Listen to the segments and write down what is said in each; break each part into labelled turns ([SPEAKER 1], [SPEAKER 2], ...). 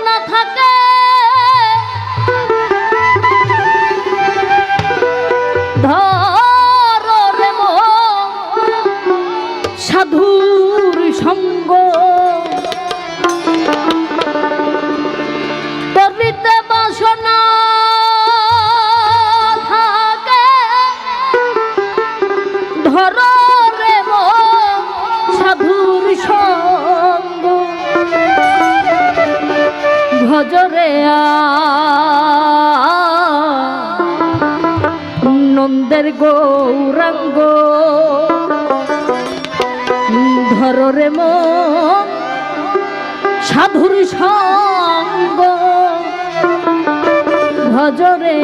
[SPEAKER 1] না গৌরাঙ্গ। ধরো রে মন সাধুর সঙ্গ। ভজরে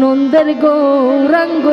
[SPEAKER 1] নন্দের গৌরঙ্গ।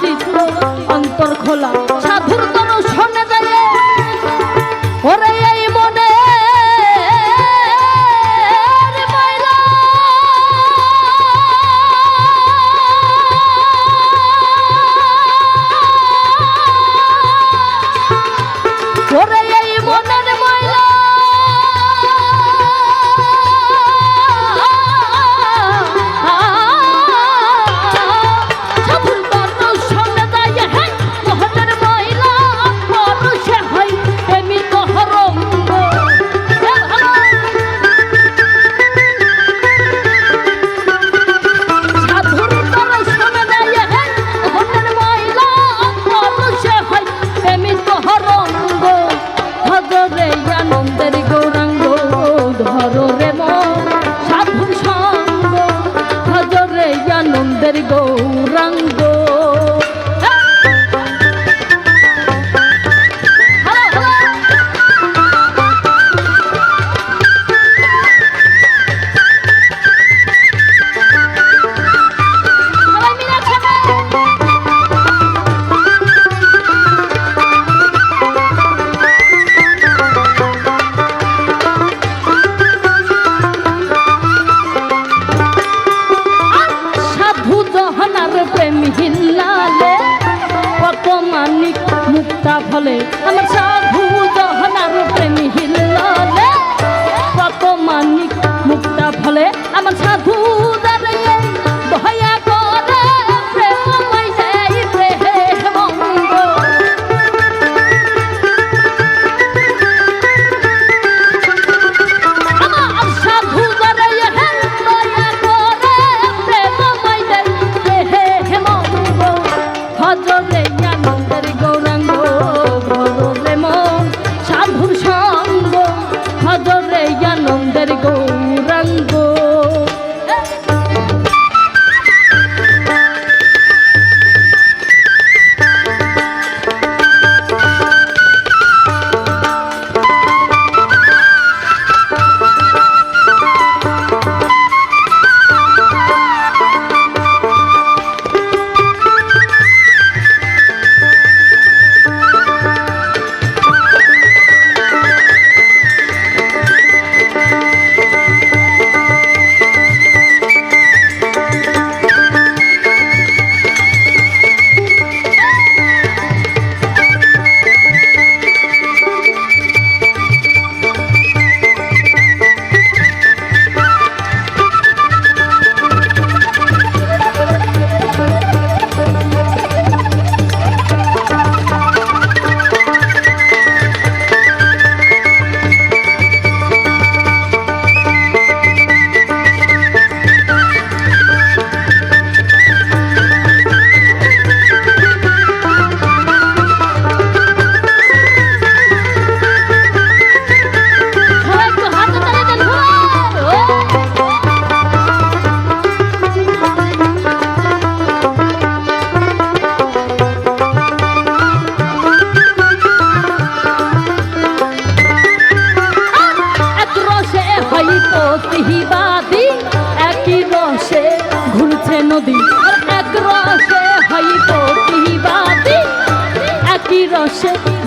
[SPEAKER 1] পণ্ডিত অন্তর খোলা। সাধুর তন শোনে যায় ওরে এই মনে ওরে গৌরাঙ্গ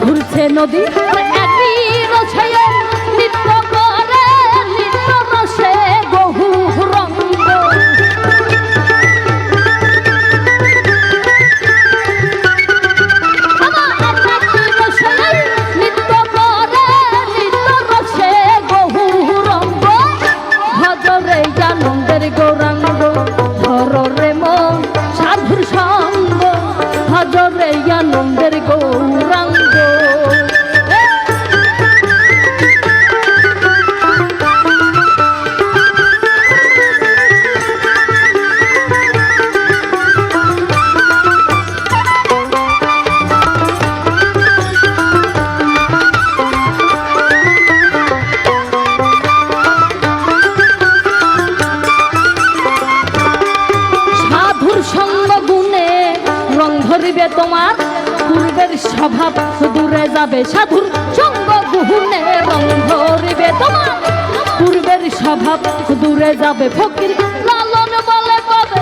[SPEAKER 1] ঘুরছে নদী। করিবে তোমার পূর্বের স্বভাব দূরে যাবে। সাধুর সঙ্গ গুহনে রং ধরিবে তোমার পূর্বের স্বভাব দূরে যাবে। ফকির লালন বলে পাবে।